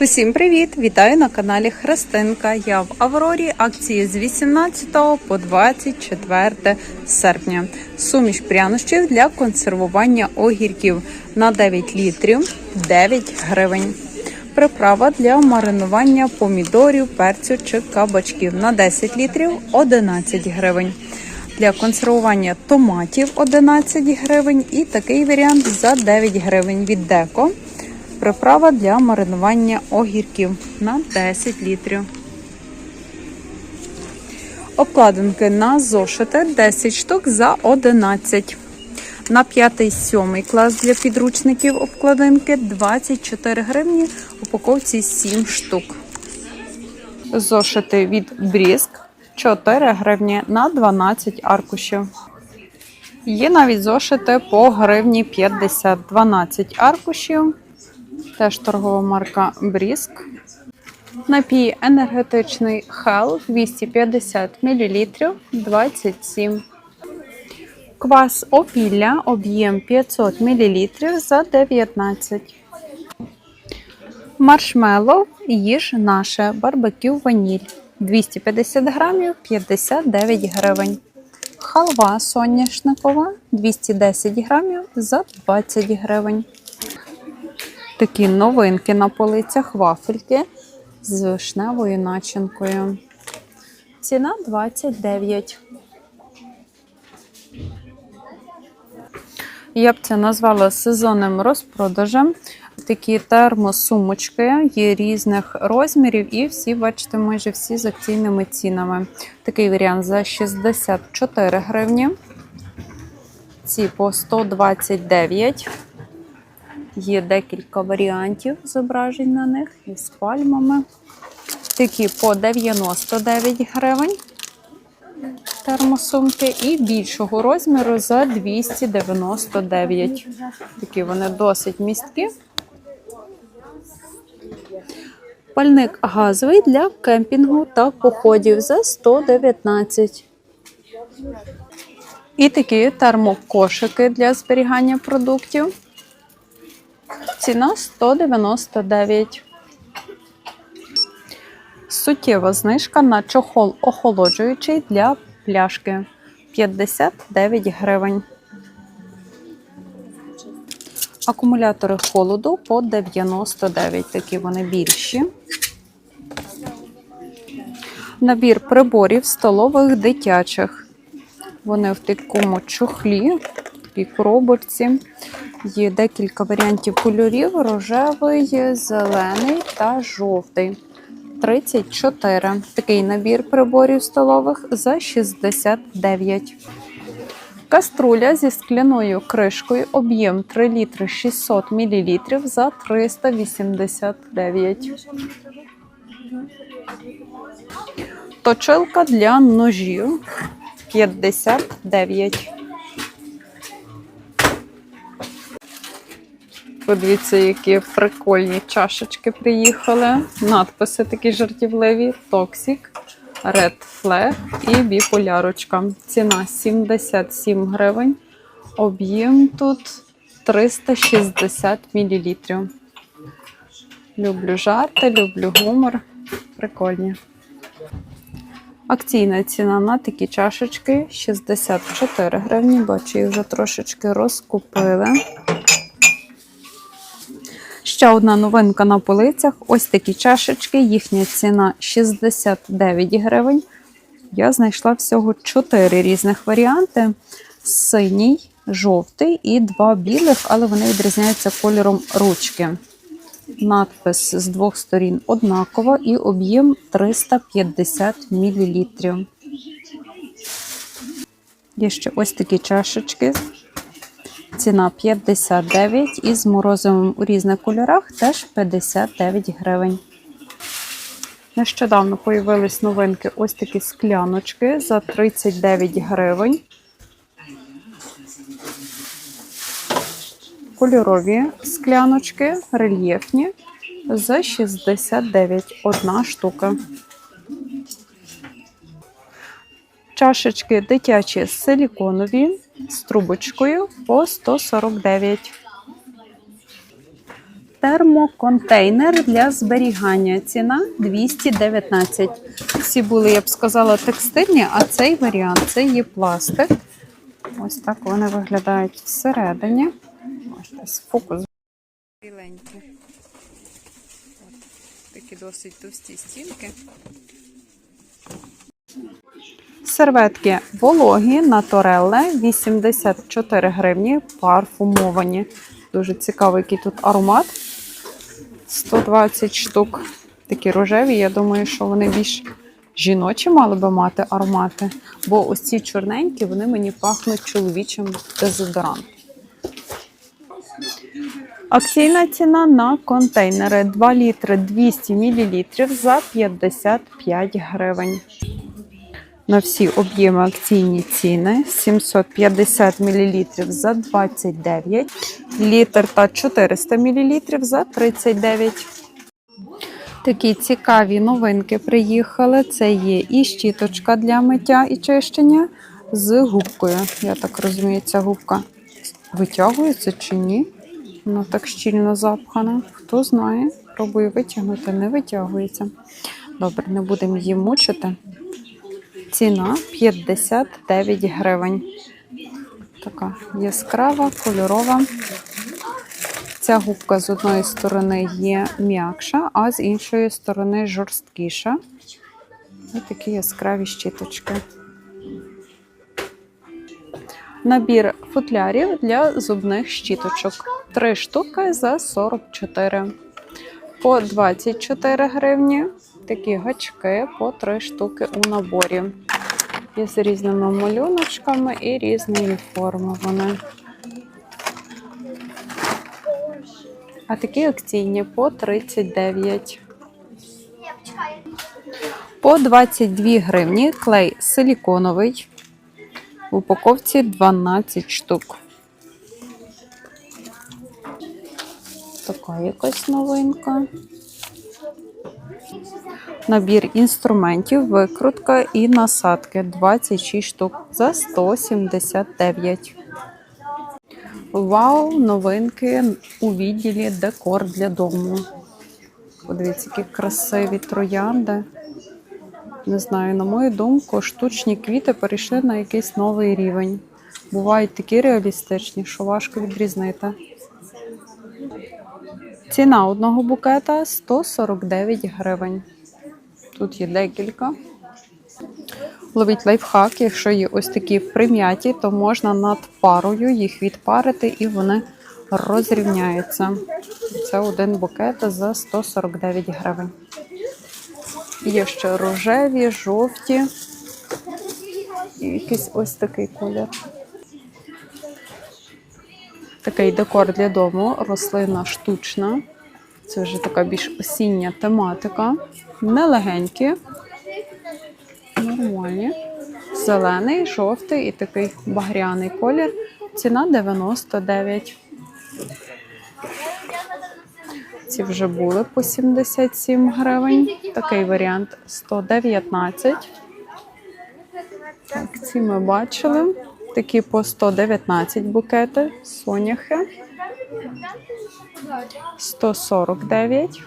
Усім привіт! Вітаю на каналі Христинка. Я в Аврорі. Акції з 18 по 24 серпня. Суміш прянощів для консервування огірків на 9 літрів 9 гривень. Приправа для маринування помідорів, перцю чи кабачків на 10 літрів 11 гривень. Для консервування томатів 11 гривень і такий варіант за 9 гривень від деко. Приправа для маринування огірків на 10 літрів. Обкладинки на зошити 10 штук за 11. На 5-7 клас для підручників обкладинки 24 гривні, упаковці 7 штук. Зошити від Бріск 4 гривні на 12 аркушів. Є навіть зошити по гривні 50, 12 аркушів. Теж торгова марка Бріск. Напій енергетичний Hell 250 мл 27. Квас опілля об'єм 500 мл за 19. Маршмеллоу їж наше барбекю ваніль 250 грамів 59 гривень. Халва соняшникова 210 грамів за 20 гривень. Такі новинки на полицях вафельки з вишневою начинкою. Ціна 29. Я б це назвала сезонним розпродажем. Такі термосумочки є різних розмірів, і всі, бачите, майже всі з акційними цінами. Такий варіант за 64 гривні. Ці по 129. Є декілька варіантів зображень на них із пальмами. Такі по 99 гривень термосумки і більшого розміру за 299. Такі вони досить місткі. Пальник газовий для кемпінгу та походів за 119. І такі термокошики для зберігання продуктів. Ціна 199. Суттєва знижка на чохол охолоджуючий для пляшки 59 гривень. Акумулятори холоду по 99, такі вони більші. Набір приборів столових дитячих. Вони в такому чохлі, такій коробочці. Є декілька варіантів кольорів: рожевий, зелений та жовтий. 34. Такий набір приборів столових за 69. Каструля зі скляною кришкою, об'єм 3 літри 600 мл за 389. Точилка для ножів 59. Подивіться, які прикольні чашечки приїхали. Надписи такі жартівливі: Toxic, Red Flag і біполярочка. Ціна 77 гривень. Об'єм тут 360 мл. Люблю жарти, люблю гумор. Прикольні. Акційна ціна на такі чашечки 64 гривні. Бачу, їх вже трошечки розкупили. Ще одна новинка на полицях. Ось такі чашечки. Їхня ціна 69 гривень. Я знайшла всього 4 різних варіанти: синій, жовтий і два білих, але вони відрізняються кольором ручки. Надпис з двох сторін однакова і об'єм 350 мл. Є ще ось такі чашечки. Ціна 59 і з морозивом у різних кольорах теж 59 гривень. Нещодавно появились новинки ось такі скляночки за 39 гривень. Кольорові скляночки, рельєфні за 69 одна штука. Чашечки дитячі силіконові з трубочкою по 149. термоконтейнер для зберігання. Ціна 219. Всі були, я б сказала, текстильні, а цей варіант це є пластик. Ось так вони виглядають всередині. Ось фокус. Біленькі. Такі досить товсті стінки. Серветки вологі на Торелле 84 гривні, парфумовані. Дуже цікавий, який тут аромат. 120 штук. Такі рожеві. Я думаю, що вони більш жіночі мали би мати аромати. Бо ось ці чорненькі, вони мені пахнуть чоловічим дезодорантом. Акційна ціна на контейнери 2 літри 200 мл за 55 гривень. На всі об'єми акційні ціни 750 мл за 29, літр та 400 мл за 39. Такі цікаві новинки приїхали. Це є і щіточка для миття і чищення з губкою. Я так розумію, ця губка витягується чи ні? Вона так щільно запхана. Хто знає, пробую витягнути, не витягується. Добре, не будемо її мучити. Ціна 59 гривень. Така яскрава, кольорова. Ця губка з одної сторони є м'якша, а з іншої сторони жорсткіша. Ось такі яскраві щіточки. Набір футлярів для зубних щіточок. Три штуки за 44. По 24 гривні. Такі гачки по 3 штуки у наборі. Є з різними малюночками і різної форми вони. А такі акційні по 39. По 22 гривні клей силіконовий. В упаковці 12 штук. Така якась новинка. Набір інструментів, викрутка і насадки 26 штук за 179. Вау, новинки у відділі декор для дому. Подивіться, які красиві троянди. Не знаю, на мою думку, штучні квіти перейшли на якийсь новий рівень. Бувають такі реалістичні, що важко відрізнити. Ціна одного букета 149 гривень. Тут є декілька. Ловіть лайфхак, якщо є ось такі прим'яті, то можна над парою їх відпарити і вони розрівняються. Це один букет за 149 гривень. Є ще рожеві, жовті і якийсь ось такий колір. Такий декор для дому, рослина штучна. Це вже така більш осіння тематика. Нелегенькі, нормальні. Зелений, жовтий і такий багряний колір. Ціна 99. Ці вже були по 77 гривень. Такий варіант 119. Так, ці ми бачили. Такі по 119 букети, соняхи. 149.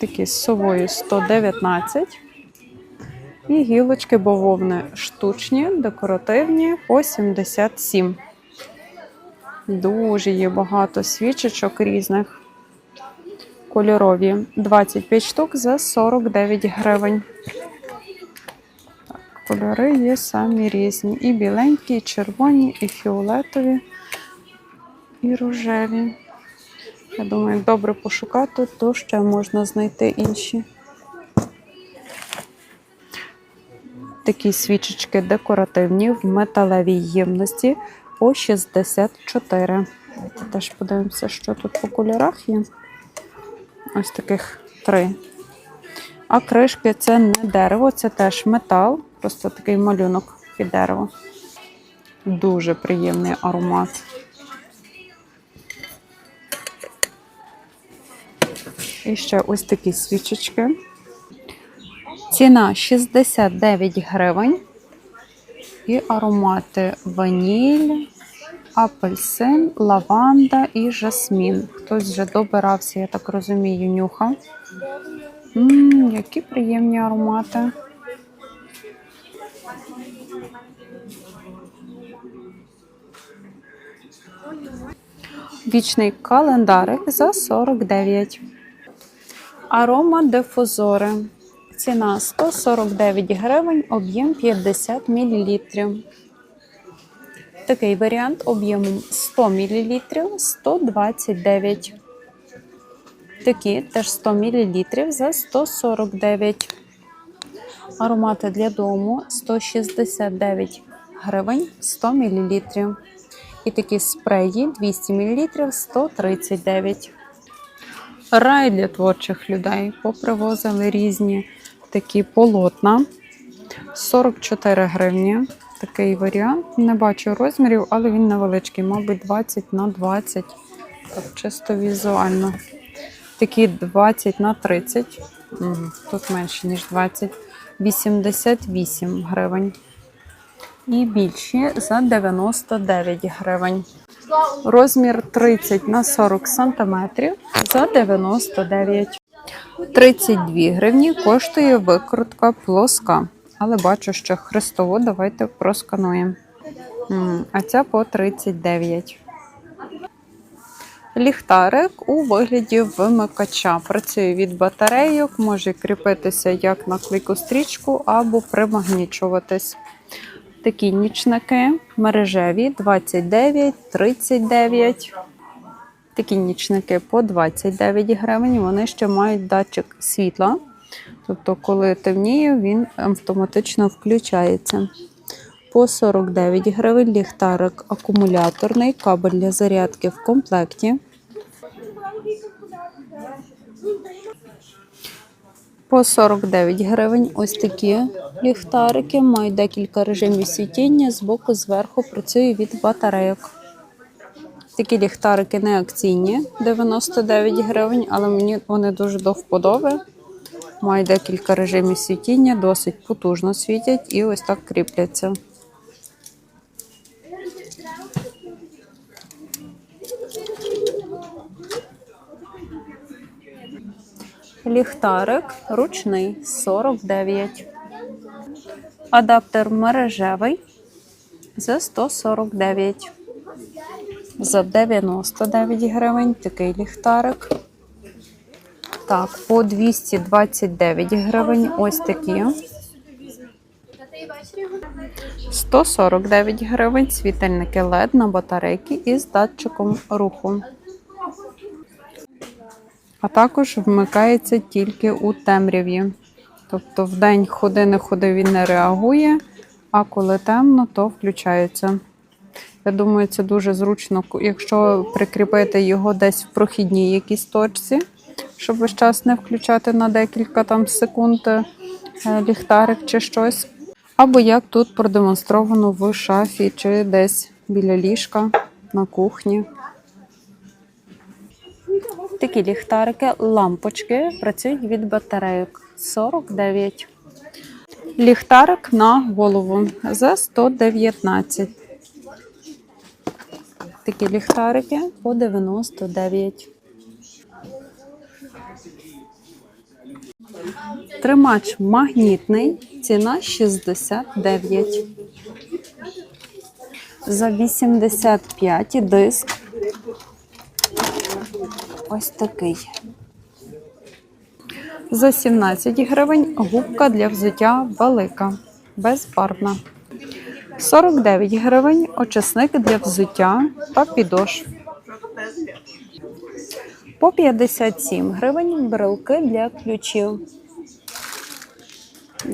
Такі з совою 119. І гілочки бавовни штучні, декоративні по 77. Дуже є багато свічечок різних. Кольорові 25 штук за 49 гривень. Так, кольори є самі різні. І біленькі, і червоні, і фіолетові, і рожеві. Я думаю, як добре пошукати, то ще можна знайти інші. Такі свічечки декоративні в металевій ємності по 64. Давайте теж подивимося, що тут по кольорах є. Ось таких три. А кришки це не дерево, це теж метал, просто такий малюнок під дерево. Дуже приємний аромат. І ще ось такі свічечки. Ціна 69 гривень. І аромати ваніль, апельсин, лаванда і жасмін. Хтось вже добирався, я так розумію, нюхав. Ммм, які приємні аромати. Вічний календарик за 49. Арома дифузори. Ціна 149 гривень, об'єм 50 мл. Такий варіант об'ємом 100 мл 129. Такі теж 100 мл за 149. Аромати для дому 169 гривень 100 мл. І такі спреї 200 мл 139. Рай для творчих людей. Попривозили різні такі полотна. 44 гривні. Такий варіант. Не бачу розмірів, але він невеличкий, мабуть, 20 на 20. Так, чисто візуально. Такі 20 на 30. Угу, тут менше, ніж 20. 88 гривень. І більші за 99 гривень. Розмір 30 на 40 сантиметрів за 99. 32 гривні коштує викрутка плоска. Але бачу, що хрестову давайте проскануємо. А ця по 39. Ліхтарик у вигляді вимикача. Працює від батарейок, може кріпитися як на клейку стрічку або примагнічуватись. Такі нічники мережеві 29, 39. Такі нічники по 29 гривень. Вони ще мають датчик світла. Тобто, коли темніє, він автоматично включається. По 49 гривень ліхтарик акумуляторний, кабель для зарядки в комплекті. По 49 гривень ось такі ліхтарики. Мають декілька режимів світіння. Збоку, зверху працює від батарейок. Такі ліхтарики не акційні, 99 гривень, але мені вони дуже до вподоби. Мають декілька режимів світіння, досить потужно світять і ось так кріпляться. Ліхтарик ручний 49. Адаптер мережевий за 149. За 99 гривень такий ліхтарик. Так, по 229 гривень ось такі. 149 гривень світильники LED на батарейки із датчиком руху. А також вмикається тільки у темряві. Тобто в день ходи не ходи він не реагує, а коли темно, то включається. Я думаю, це дуже зручно, якщо прикріпити його десь в прохідній якійсь точці, щоб весь час не включати на декілька там секунд е, ліхтарик чи щось. Або як тут продемонстровано в шафі чи десь біля ліжка на кухні. Такі ліхтарики, лампочки працюють від батарейок 49. Ліхтарик на голову за 119. Такі ліхтарики по 99. Тримач магнітний, ціна 69. За 85 диск. Ось такий. За 17 гривень губка для взуття велика, безбарвна. 49 гривень очисник для взуття та підошв. По 57 гривень брелки для ключів.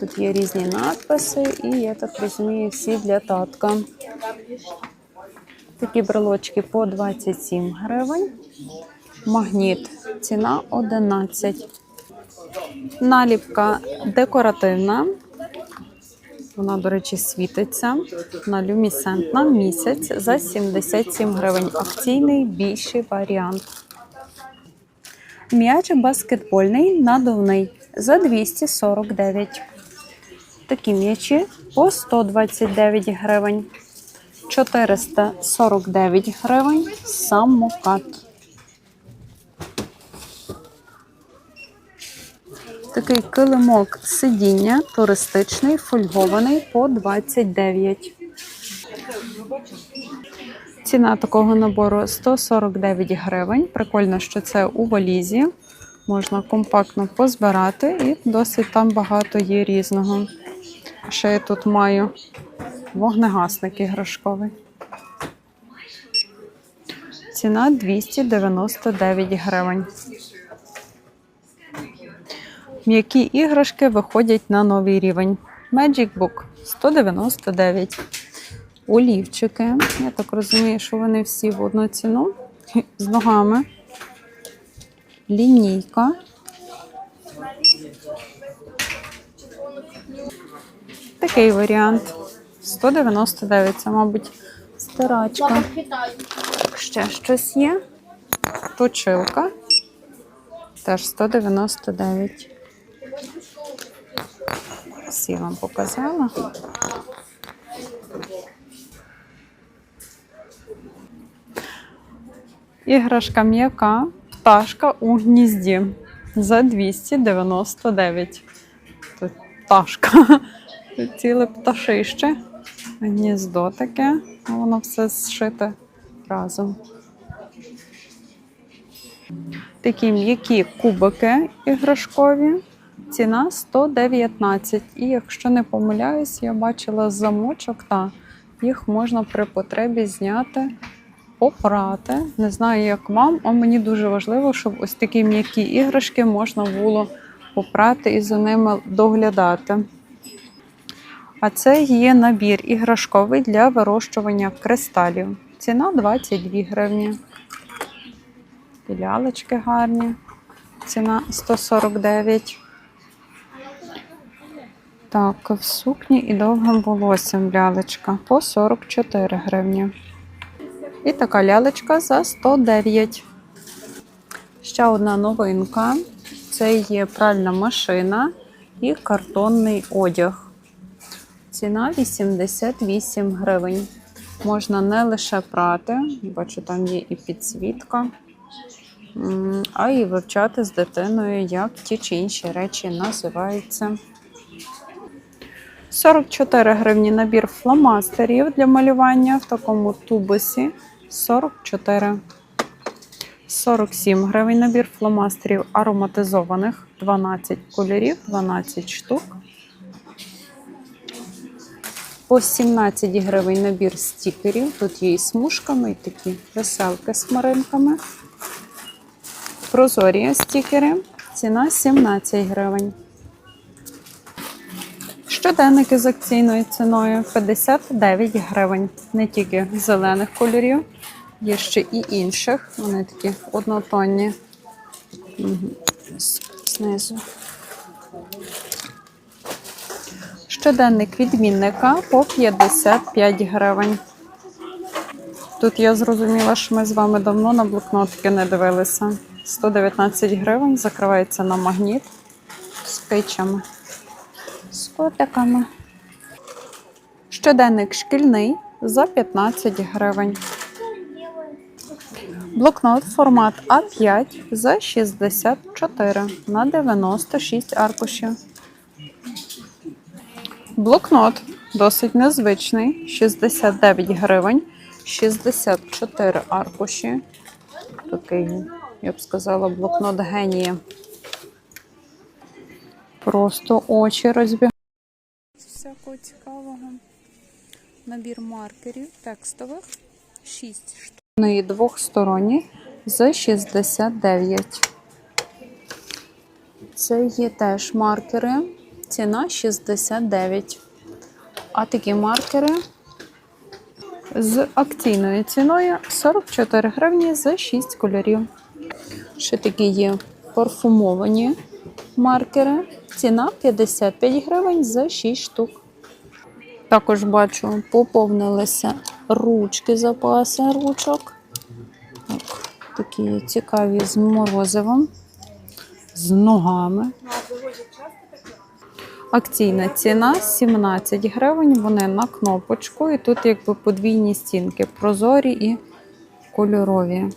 Тут є різні надписи, і я так розумію, всі для татка. Такі брелочки по 27 гривень. Магніт. Ціна 11. Наліпка декоративна. Вона, до речі, світиться на люмісцентна місяць за 77 гривень. Акційний більший варіант. М'яч баскетбольний надувний за 249. Такі м'ячі по 129 гривень. 449 гривень самокат. Такий килимок сидіння туристичний, фольгований по 29. Ціна такого набору 149 гривень. Прикольно, що це у валізі. Можна компактно позбирати і досить там багато є різного. Ще я тут маю вогнегасник іграшковий. Ціна 299 гривень. М'які іграшки виходять на новий рівень. Magic Book 199. Олівчики. Я так розумію, що вони всі в одну ціну з ногами. Лінійка. Такий варіант. 199. Це, мабуть, стирачка. Ще щось є. Точилка. Теж 199. Всі вам показала. Іграшка м'яка, пташка у гнізді за 299. Тут пташка. Тут ціле пташище. Гніздо таке, воно все зшите разом. Такі м'які кубики іграшкові. Ціна 119. І якщо не помиляюсь, я бачила замочок, та їх можна при потребі зняти, попрати. Не знаю, як вам, а мені дуже важливо, щоб ось такі м'які іграшки можна було попрати і за ними доглядати. А це є набір іграшковий для вирощування кристалів. Ціна 22 гривні. Лялечки гарні. Ціна 149. Так, в сукні і довгим волоссям лялечка по 44 гривні. І така лялечка за 109. Ще одна новинка. Це є пральна машина і картонний одяг. Ціна 88 гривень. Можна не лише прати, бачу, там є і підсвітка, а і вивчати з дитиною, як ті чи інші речі називаються. 44 гривні набір фломастерів для малювання в такому тубусі 44. 47 гривень набір фломастерів ароматизованих 12 кольорів, 12 штук. По 17 гривень набір стікерів. Тут є і смужками, і такі веселки з хмаринками. Прозорі стікери. Ціна 17 гривень. Щоденники з акційною ціною 59 гривень. Не тільки зелених кольорів, є ще і інших. Вони такі однотонні. Знизу. Щоденник відмінника по 55 гривень. Тут я зрозуміла, що ми з вами давно на блокнотики не дивилися. 119 гривень закривається на магніт з кичами, з котиками. Щоденник шкільний за 15 гривень. Блокнот формат А5 за 64 на 96 аркушів. Блокнот досить незвичний, 69 гривень, 64 аркуші. Такий, я б сказала, блокнот генія. Просто очі розбігають. Всякого цікавого. Набір маркерів текстових 6 штук. Вони двохсторонні за 69. Це є теж маркери. Ціна 69. А такі маркери з акційною ціною 44 гривні за 6 кольорів. Ще такі є парфумовані маркери. Ціна 55 гривень за 6 штук. Також бачу, поповнилися ручки, запаси ручок. Так, такі цікаві з морозивом, з ногами. Акційна ціна 17 гривень. Вони на кнопочку. І тут якби подвійні стінки прозорі і кольорові.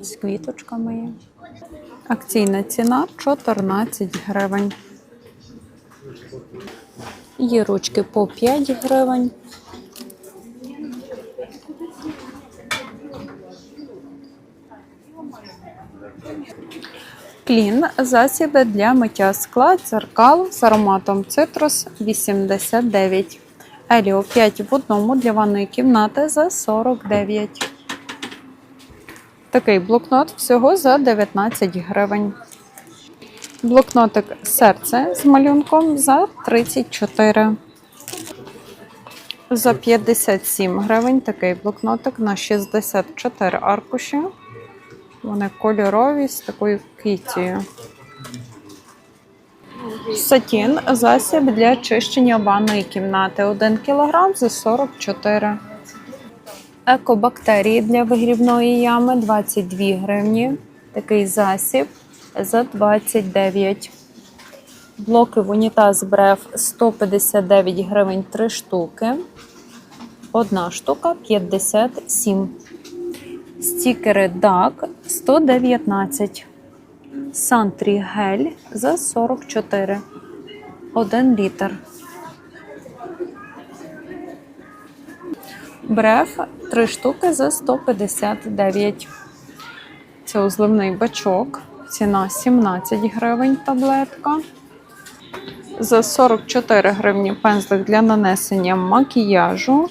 З квіточками. Акційна ціна 14 гривень. Є ручки по 5 гривень. Клін засіби для миття скла, дзеркал з ароматом цитрус 89. Еліо 5 в одному для ванної кімнати за 49. Такий блокнот всього за 19 гривень. Блокнотик серце з малюнком за 34. За 57 гривень такий блокнотик на 64 аркуші. Вони кольорові з такою китією. Сатін засіб для чищення ванної кімнати 1 кг за 44. Екобактерії для вигрібної ями 22 гривні. Такий засіб за 29. Блоки в унітаз брев 159 гривень 3 штуки. Одна штука 57. Стікери DAC 119. Сантрі гель за 44. 1 літр. Бреф 3 штуки за 159. Це узливний бачок. Ціна 17 гривень таблетка. За 44 гривні пензлик для нанесення макіяжу.